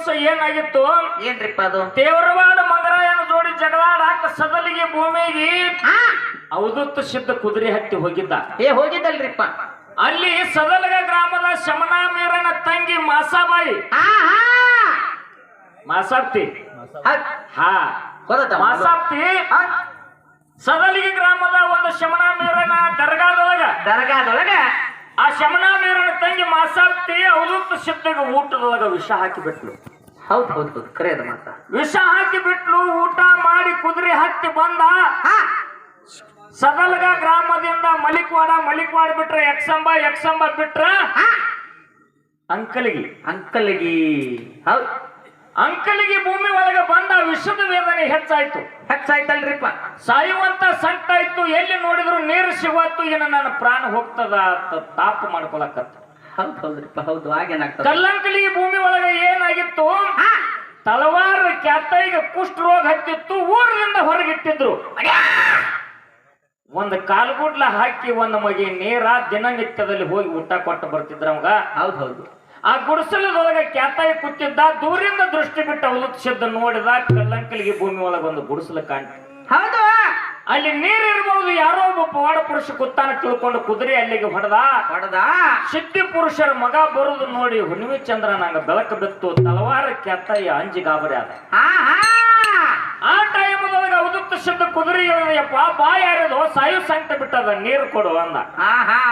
ದಿವಸ ಏನಾಗಿತ್ತು? ಏನ್ರಿಪ್ಪ ಅದು? ದೇವರವಾಡ ಮಂಗರಾಯನ ಜೋಡಿ ಜಗಳಾಡಾಕ ಸದಲಿಗೆ ಭೂಮಿಗೆ ಅವಧೂತ ಸಿದ್ಧ ಕುದುರೆ ಹತ್ತಿ ಹೋಗಿದ್ದ. ಏ ಹೋಗಿದ್ದಲ್ರಿಪ್ಪ. ಅಲ್ಲಿ ಸದಲಗ ಗ್ರಾಮದ ಶಮನಾ ಮೇರನ ತಂಗಿ ಮಾಸಾಬಾಯಿ. ಮಾಸಾಪ್ತಿ. ಹಾ. ಮಾಸಾಪ್ತಿ. ಸದಲಿಗೆ ಗ್ರಾಮದ ಒಂದು ಶಮನಾ ಮೇರನ ದರ್ಗಾದೊಳಗ. ದರ್ಗಾದೊಳಗ? ಆ ಶಮನಾ ಮೇರನ ತಂಗಿ ಮಾಸಾಪ್ತಿ ಅವಧೂತ ಸಿದ್ಧಗ ಊಟದೊಳಗ ವಿಷ ಹಾಕಿ ಬಿಟ್ಲು. ಹೌದ್ ಹೌದ್ ಹೌದು. ಕರೆ ಅದ ಮಾತ ವಿಷ ಹಾಕಿ ಬಿಟ್ಲು ಊಟ ಮಾಡಿ ಕುದುರೆ ಹತ್ತಿ ಬಂದ. ಹಾ. ಸದಲ್ಗ ಗ್ರಾಮದಿಂದ ಮಲಿಕ್ವಾಡ ಮಲಿಕ್ವಾಡ ಬಿಟ್ರೆ ಎಕ್ಸಂಬ ಎಕ್ಸಂಬ ಬಿಟ್ರ ಅಂಕಲಿಗಿ. ಅಂಕಲಿಗಿ. ಹೌದು. ಅಂಕಲಿಗಿ ಭೂಮಿ ಒಳಗೆ ಬಂದ ವಿಷದ ವೇದನೆ ಹೆಚ್ಚಾಯ್ತು. ಹೆಚ್ಚಾಯ್ತಲ್ರಿಪ್ಪ. ಸಾಯುವಂತ ಸಂಕಟ ಇತ್ತು ಎಲ್ಲಿ ನೋಡಿದ್ರು ನೀರು ಸಿಗುವತ್ತು ಏನ ನನ್ನ ಪ್ರಾಣ ಹೋಗ್ತದ ಅಂತ ತಾಪ ಮಾಡ್ಕೊಳಕತ್ತ. ಹೌದು ಹೌದ್ರಿಪ್ಪ ಹೌದು ಹಾಗೇನಾಗ್ತದ? ಕಲ್ಲಂಕಲಿ ಭೂಮಿ ಒಳಗೆ ಏನಾಗಿ ತಲವಾರು ಕ್ಯಾತೈಗೆ ಕುಷ್ಠ ರೋಗ ಹತ್ತಿತ್ತು ಊರಿನಿಂದ ಹೊರಗಿಟ್ಟಿದ್ರು. ಒಂದು ಕಾಲ್ಗುಡ್ಲ ಹಾಕಿ ಒಂದು ಮಗಿ ನೀರ ದಿನನಿತ್ಯದಲ್ಲಿ ಹೋಗಿ ಊಟ ಕೊಟ್ಟು ಬರ್ತಿದ್ರ ಅವಾಗ. ಹೌದು ಹೌದು. ಆ ಗುಡಿಸಲದೊಳಗೆ ಕ್ಯಾತಾಯಿ ಕೂತಿದ್ದ ದೂರಿಂದ ದೃಷ್ಟಿ ಬಿಟ್ಟು ಅವಲಕ್ಷಿದ್ದ ನೋಡಿದ ಕಲ್ಲಂಕಲಿಗೆ ಭೂಮಿ ಒಳಗೆ ಒಂದು ಗುಡಿಸಲು ಕಾಣ್ತು. ಹೌದು. ಅಲ್ಲಿ ನೀರ್ ಇರ್ಬಹುದು ಯಾರೋ ಒಬ್ಬ ಪವಾಡ ಪುರುಷ ಕುತ್ತಾನ ತಿಳ್ಕೊಂಡು ಕುದುರೆ ಅಲ್ಲಿಗೆ ಹೊಡೆದ. ಹೊಡೆದ. ಸಿದ್ಧಿ ಪುರುಷರ ಮಗ ಬರುದು ನೋಡಿ ಹುಣ್ಣಿಮೆ ಚಂದ್ರ ನಂಗ ಬೆಳಕು ಬಿತ್ತು ತಲವಾರ ಕ್ಯಾತಾಯಿ ಅಂಜಿ ಗಾಬರಿ ಆದ. ಆ ಟೈಮದೊಳಗೆ ಅವಧೂತ ಸಿದ್ಧ ಕುದುರೆ ಇಳಿದಯಪ್ಪ ಬಾ ಯಾರದು ಸಾಯು ಸಂಕಟ ಬಿಟ್ಟದ ನೀರು ಕೊಡು ಅಂದ.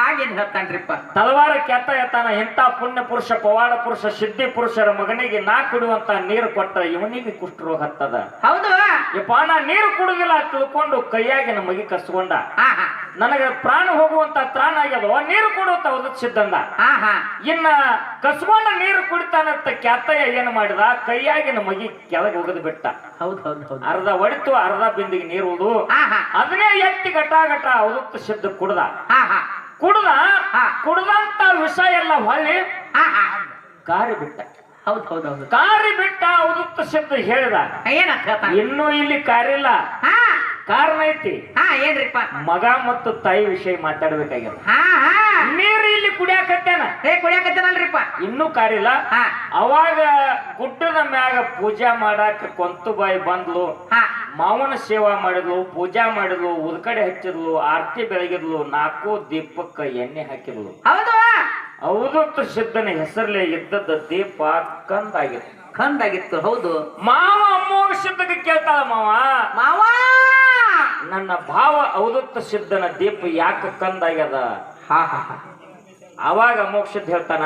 ಆಗೇನ್ ಹೇಳ್ತಾನ್ರಿಪ್ಪ. ತಲವಾರ ಕೆತ್ತ ಎತ್ತಾನ ಇಂಥ ಪುಣ್ಯ ಪುರುಷ ಪವಾಡ ಪುರುಷ ಸಿದ್ಧಿ ಪುರುಷರ ಮಗನಿಗೆ ನಾ ಕುಡಿಯುವಂತ ನೀರು ಕೊಟ್ಟ ಇವನಿಗೆ ಕುಷ್ಠರೋಗ ಹತ್ತದ. ಹೌದು. ಯಪ್ಪ ನಾ ನೀರು ಕುಡುದಿಲ್ಲ ತಿಳ್ಕೊಂಡು ಕೈಯಾಗಿನ ಮಗಿ ಕಸ್ಕೊಂಡ ನನಗೆ ಪ್ರಾಣ ಹೋಗುವಂತ ತ್ರಾಣ ಆಗ್ಯದ ನೀರು ಕೊಡುವಂತ ಅವಧೂತ ಸಿದ್ದಂದ ಇನ್ನ ಕಸ್ಕೊಂಡ ನೀರು ಕುಡಿತಾನಂತ ಕ್ಯಾತಯ್ಯ ಏನ್ ಮಾಡಿದ ಕೈಯಾಗಿನ ಮಗಿ ಕೆಳಗೆ ಹೋಗದ್ ಬಿಟ್ಟ. ಅರ್ಧ ಒಡಿತು ಅರ್ಧ ಬಿಂದಿಗೆ ನೀರು ಉಳ್ದು ಹಾ ಹಾ. ಅದನ್ನೇ ಎತ್ತಿ ಗಟಾ ಗಟ ಅವಧೂತ ಸಿದ್ಧ ಕುಡ್ದ. ಹಾ ಹಾ. ಕುಡ್ದ. ಕುಡ್ದಂತ ವಿಷಯ ಎಲ್ಲ ಹೊಳ್ಳಿ ಹಾ ಹಾ. ಕಾರಿ ಬಿಟ್ಟ. ಹೌದ್ ಹೌದ್ ಹೌದು. ಕಾರಿ ಬಿಟ್ಟ ಉದುತ್ತ ಶಬ್ದ ಹೇಳಿದ ಏನಂತ ಹೇಳ್ತಾನ ಇನ್ನೂ ಇಲ್ಲಿ ಕಾರಿಲ್ಲ. ಹಾ. ಕಾರಣ ಐತಿ. ಹಾ ಏನ್ರಿಪ್ಪ ಮಗ ಮತ್ತು ತಾಯಿ ವಿಷಯ ಮಾತಾಡ್ಬೇಕಾಗ್ಯದ. ಹಾ ಹಾ. ನೀರು ಇಲ್ಲಿ ಕುಡಿಯಾಕತ್ತೇನ? ಏ ಕುಡಿಯಾಕತ್ತೇನಲ್ರಿಪ್ಪ? ಇನ್ನೂ ಕಾರಿಲ್ಲ. ಹಾ. ಅವಾಗ ಗುಡ್ಡದ ಮ್ಯಾಗ ಪೂಜಾ ಮಾಡಾಕ ಕೊಂತುಬಾಯಿ ಬಂದ್ಲು. ಹಾ. ಮಾವನ ಸೇವಾ ಮಾಡಿದ್ಲು ಪೂಜಾ ಮಾಡಿದ್ಲು ಉದ್ಕಡೆ ಹಚ್ಚಿದ್ಲು ಆರತಿ ಬೆಳಗಿದ್ಲು ನಾಲ್ಕು ದೀಪಕ್ಕ ಎಣ್ಣೆ ಹಾಕಿದ್ಲು. ಹೌದು. ಅವಧೂತ ಶಬ್ದನ ಹೆಸರಲ್ಲೇ ಇದ್ದದ್ದು ದೀಪ ಕಂದಾಗಿತ್ತು. ಕಂದಾಗಿತ್ತು ಹೌದು. ಮಾವ ಅಮ್ಮೋಗ ಶಬ್ದಕ್ಕೆ ಕೇಳ್ತಾಳ ಮಾವ. ಮಾವ! ನನ್ನ ಭಾವ ಅವಧೂತ ಶಬ್ದನ ದೀಪ ಯಾಕೆ ಕಂದಾಗ್ಯದ? ಹಾ ಹಾ ಹಾ. ಅವಾಗ ಮೋಕ್ಷ ಹೇಳ್ತಾನ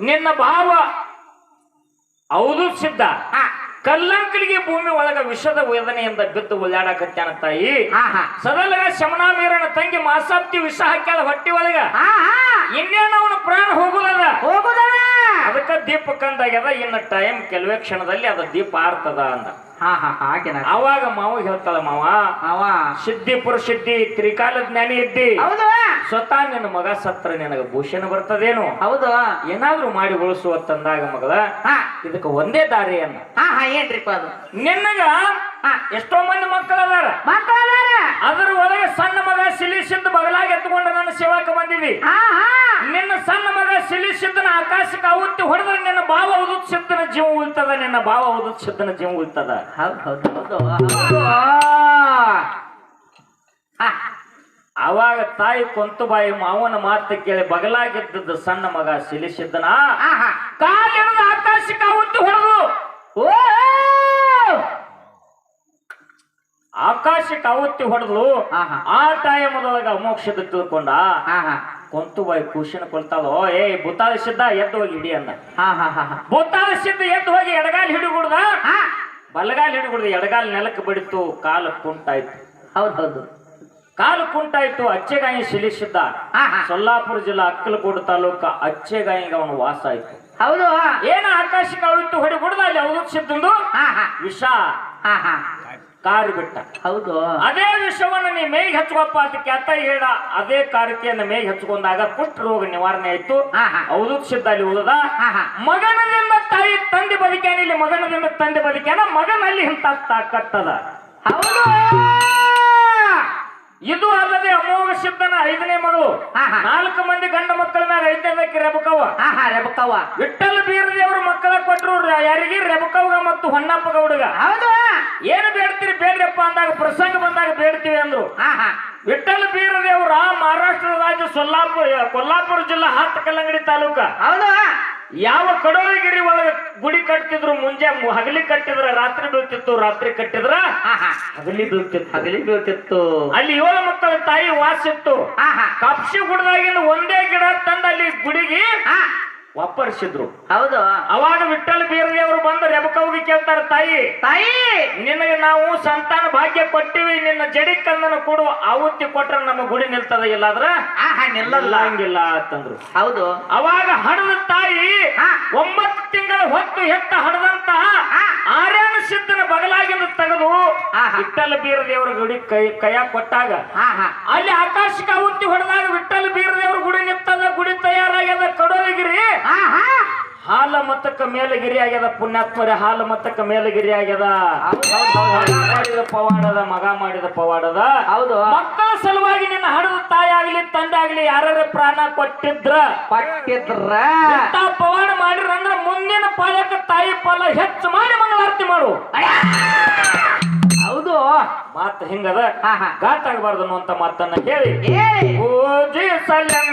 ನಿನ್ನ ಭಾವ ಅವಧೂತ ಸಿದ್ಧ. ಹಾ. ಕಲ್ಲಂಕಲಿಗೆ ಭೂಮಿ ಒಳಗ ವಿಷದ ವೇದನೆಯಿಂದ ಬಿದ್ದು ಉಳ್ಳಾಡಕತ್ಯಾನ ತಾಯಿ. ಸದಲಗ ಶಮನಾಮೀರನ ತಂಗಿ ಮಾಸಾಪ್ತಿ ವಿಷ ಹಾಕ್ಯಾಳ ಹೊಟ್ಟಿ ಒಳಗ. ಇನ್ನೇನು ಅವನ ಪ್ರಾಣ ಹೋಗುದದ? ಹೋಗುದವ ಅದಕ್ಕ ದೀಪ ಕಂದಾಗ್ಯದ ಇನ್ನ ಟೈಮ್ ಕೆಲವೇ ಕ್ಷಣದಲ್ಲಿ ಅದ ದೀಪ ಆರ್ತದ ಅಂದ. ಹಾ ಹಾ ಹಾಗೆ ಅವಾಗ ಮಾವ ಹೇಳ್ತಾಳ ಮಾವ ಅವ ಸಿದ್ಧಿ ಪುರುಷಿದ್ದಿ ತ್ರಿಕಾಲ ಜ್ಞಾನಿ ಇದ್ದಿ. ಹೌದು. ಸ್ವತಃ ನಿನ್ನ ಮಗ ಸತ್ರ ನಿನಗ ಭೂಷಣ ಬರ್ತದೇನು? ಹೌದು. ಏನಾದ್ರೂ ಮಾಡಿ ಉಳಿಸುವತ್ತಂದಾಗ ಮಗಳ ಹಾ. ಇದಕ್ಕ ಒಂದೇ ದಾರಿ ಅನ್ನ. ಹಾ ಹಾ ಏನ್ರಿಪ್ಪ ಅದು? ನಿನ್ನಗ ಎಷ್ಟೋ ಮಂದಿ ಮಕ್ಕಳ ಅದಾರ ಅದರ ಒಳಗೆ ಸಣ್ಣ ಮಗ ಸಿಲಿಸಿದ್ದ ಬಗಲಾಗಿ ಎತ್ಕೊಂಡು ನನ್ನ ಸೇವಾಕ ಬಂದಿವಿ ನಿನ್ನ ಸಣ್ಣ ಮಗ ಸಿಲಿಸಿದ್ದನ ಆಕಾಶಕ್ಕೆ ಅವತ್ತಿ ಹೊಡೆದ್ರೆ ನಿನ್ನ ಭಾವ ಉದುತ್ ಸಿದ್ದನ ಜೀವ ಉಳಿತದ ನಿನ್ನ ಭಾವ ಉದುತ್ ಸಿದ್ದನ ಜೀವ ಉಳಿತದ. ಅವಾಗ ತಾಯಿ ಕೊಂತುಬಾಯಿ ಮಾವನ ಮಾತು ಕೇಳಿ ಬಗಲಾಗಿದ್ದದ ಸಣ್ಣ ಮಗ ಸಿಲಿಸಿದ್ದನ ಕಾಲಿಡಿದು ಆಕಾಶಕ್ಕೆ ಅವತ್ತಿ ಹೊಡೆದು ಓ ಆಕಾಶಕ್ಕೆ ಅವತ್ತಿ ಆ ಆ ಟೈಮದೊಳಗ ಅಮೋಕ್ಷದ ತಿಳ್ಕೊಂಡ ಹಾ ಹಾ. ಕೊಂತುಬಾಯಿ ಖುಷಿನ ಕೊಲ್ತಾಳೋ ಏ ಭೂತಾಲ ಸಿದ್ಧ ಎದ್ದು ಹೋಗಿ ಹಿಡಿ ಅಂದ. ಹಾ ಹಾ ಹಾ ಹಾ. ಬುತ್ತಾಳ ಸಿದ್ಧ ಎದ್ದು ಹೋಗಿ ಎಡಗಾಲ್ ಹಿಡಿಗುಡ್ದ ಹಾ. ಬಲಗಾಲ್ ಹಿಡಿಗುಡ್ದ ಎಡಗಾಲ್ ನೆಲಕ್ಕೆ ಬಡಿತು ಕಾಲು ಕುಂಟಾಯ್ತು. ಹೌದು ಹೌದು. ಕಾಲು ಕುಂಟಾಯ್ತು ಅಚ್ಚೆಗಾಯಿ ಸಿಲಿಸಿದ್ದ. ಸೊಲ್ಲಾಪುರ ಜಿಲ್ಲಾ ಅಕ್ಕಲಕೋಟೆ ತಾಲೂಕ ಅಚ್ಚೆಗಾಯಿಗೆ ಅವನು ವಾಸ ಆಯ್ತು. ಹೌದು ಏನ ಆಕಾಶಕ್ಕೆ ಅವಳಿತ್ತು ಹೊಡಿಗುಡ್ದ ಅಲ್ಲಿ ಅವಳು ಸಿದ್ದಂದು ಹಾ. ವಿಷ. ಹಾ ಹಾ. ಕಾರು ಬಿಟ್ಟ. ಹೌದು. ಅದೇ ವಿಷವನ್ನ ನೀ ಮೇಗ್ ಹಚ್ಕೊಪ್ಪ ಅಂತ ಅತ್ತ ಹೇಳ. ಅದೇ ಕಾರಿಕೆಯನ್ನ ಮೇಗ್ ಹಚ್ಕೊಂಡಾಗ ಕುಷ್ಠ ರೋಗ ನಿವಾರಣೆ ಆಯ್ತು. ಹೌದು ಸಿದ್ಧಲ್ಲಿ ಅವಧೂತ ಸಿದ್ಧ ಅಲ್ಲಿ ಹಾ. ಮಗನದಿಂದ ತಾಯಿ ತಂದೆ ಬದುಕ್ಯಾನ ಇಲ್ಲಿ ಮಗನದಿಂದ ತಂದೆ ಬದುಕ್ಯಾನ ಮಗನಲ್ಲಿ ಇಂತ ತಾಕತ್ತದ ಹೌದು. ಇದು ಅಲ್ಲದೆ ಅಮೋಘ ಸಿದ್ಧನ ಐದನೇ ಮಗಳು. ನಾಲ್ಕು ಮಂದಿ ಗಂಡ ಮಕ್ಕಳ ಮ್ಯಾಗ ಐದನೇದಕ್ಕೆ ರೆಬಕವ್ವ. ರೆಬಕವ್ವ. ವಿಠಲ್ ಬೀರದೇವ್ರ ಮಕ್ಕಳ ಕೊಟ್ರು ರ- ಯಾರಿಗೆ? ರೆಬಕವ್ಗ ಮತ್ತು ಹೊನ್ನಪ್ಪ ಗೌಡಗ. ಹೌದು. ಏನು ಬೇಡ್ತೀರಿ? ಬೇಡ್ರಪ್ಪ ಅಂದಾಗ ಪ್ರಸಂಗ ಬಂದಾಗ ಬೇಡ್ತೀವಿ ಅಂದ್ರು. ವಿಠಲ್ ಬೀರದೇವ್ರ ಮಹಾರಾಷ್ಟ್ರ ರಾಜ್ಯ ಸೊಲ್ಲಾಪುರ ಕೊಲ್ಲಾಪುರ ಜಿಲ್ಲಾ ಹತ್ತು ಕಲ್ಲಂಗಡಿ ತಾಲೂಕ. ಹೌದು ಯಾವ ಕಡೋಳಗಿರಿ ಒಳಗೆ ಗುಡಿ ಕಟ್ತಿದ್ರು ಮುಂಜೆ ಹಗಲಿ ಕಟ್ಟಿದ್ರ ರಾತ್ರಿ ಬೀಳ್ತಿತ್ತು ರಾತ್ರಿ ಕಟ್ಟಿದ್ರ ಹಗಲಿ ಬೀಳ್ತಿತ್ತು. ಹಗಲಿ ಬೀಳ್ತಿತ್ತು. ಅಲ್ಲಿ ಏಳು ಮಕ್ಕಳ ತಾಯಿ ವಾಸಿತ್ತು. ಕಪ್ಸಿ ಗುಡ್ದಾಗಿನ ಒಂದೇ ಗಿಡ ತಂದು ಅಲ್ಲಿ ಗುಡಿಗೆ ಹಾ ವಾಪರಿಸಿದ್ರು ಹೌದು. ಅವಾಗ ವಿಠಲ್ ಬೀರದೇವರು ಬಂದು ರೆಬಕವ್ಗೆ ಕೇಳ್ತಾರೆ ತಾಯಿ ತಾಯಿ! ನಿನಗೆ ನಾವು ಸಂತಾನ ಭಾಗ್ಯ ಕೊಟ್ಟಿವಿ ನಿನ್ನ ಜಡಿ ಕಂದನ ಕೊಡುವ ಆವೃತ್ತಿ ಕೊಟ್ರೆ ನಮ್ಮ ಗುಡಿ ನಿಲ್ತದ ಇಲ್ಲಾದ್ರ ಹಾ ಹಾ ನಿಲ್ಲಲ್ಲ ಹಂಗಿಲ್ಲ ಅಂತಂದ್ರು. ಹೌದು. ಅವಾಗ ಹಡದ ತಾಯಿ. ಒಂಬತ್ತು ತಿಂಗಳ ಹೊತ್ತು ಹೆತ್ತ ಹಡದಂತಹ ಆರ್ಯನ ಸಿದ್ಧನ ಬಗಲಾಗಿಂದ ತೆಗೆದು ವಿಠಲ ಬೀರ ದೇವರ ಬೀರದೇವರ ಗುಡಿ ಕೈ ಕೈಯಾಗ ಕೊಟ್ಟಾಗ ಅಲ್ಲಿ ಆಕಾಶಕ್ಕೆ ಆವತ್ತಿ ಹೊಡೆದಾಗ ವಿಠಲ ಬೀರದೇವ್ರ ಗುಡಿ ನಿಂತದ ಗುಡಿ ತಯಾರಾಗ್ಯದ ಕಡೋದಗಿರಿ ಹಾಲ ಮತ್ತಕ್ಕ ಮೇಲಗಿರಿ ಆಗ್ಯದ ಪುಣ್ಯಾತ್ಮರ ಹಾಲ ಮತ್ತಕ್ಕ ಮೇಲಗಿರಿ ಆಗ್ಯದ. ಮಾಡಿದ ಪವಾಡದ ಮಗ ಮಾಡಿದ ಪವಾಡದ. ಹೌದು. ಮಕ್ಕಳ ಸಲುವಾಗಿ ನಿನ್ನ ಹಡದ ತಾಯಿ ಆಗ್ಲಿ ತಂದೆ ಆಗ್ಲಿ ಯಾರ್ಯಾರ ಪ್ರಾಣ ಕೊಟ್ಟಿದ್ರ. ಪಟ್ಟಿದ್ರ ಪವಾಡ ಮಾಡಿರ ಅಂದ್ರ ಮುಂದಿನ ಪಾಯಕ ತಾಯಿ ಫಲ ಹೆಚ್ಚು ಮಾಡಿ ಮಂಗಳಾರತಿ ಮಾಡು. ಹೌದು. ಮಾತು ಹಿಂಗದ? ಹಾ ಹಾ. ಘಾಟ್ ಆಗಬಾರ್ದು ಅನ್ನುವಂತ ಮಾತನ್ನ ಹೇಳಿ ಓ ಪೂಜಿಸಲಂ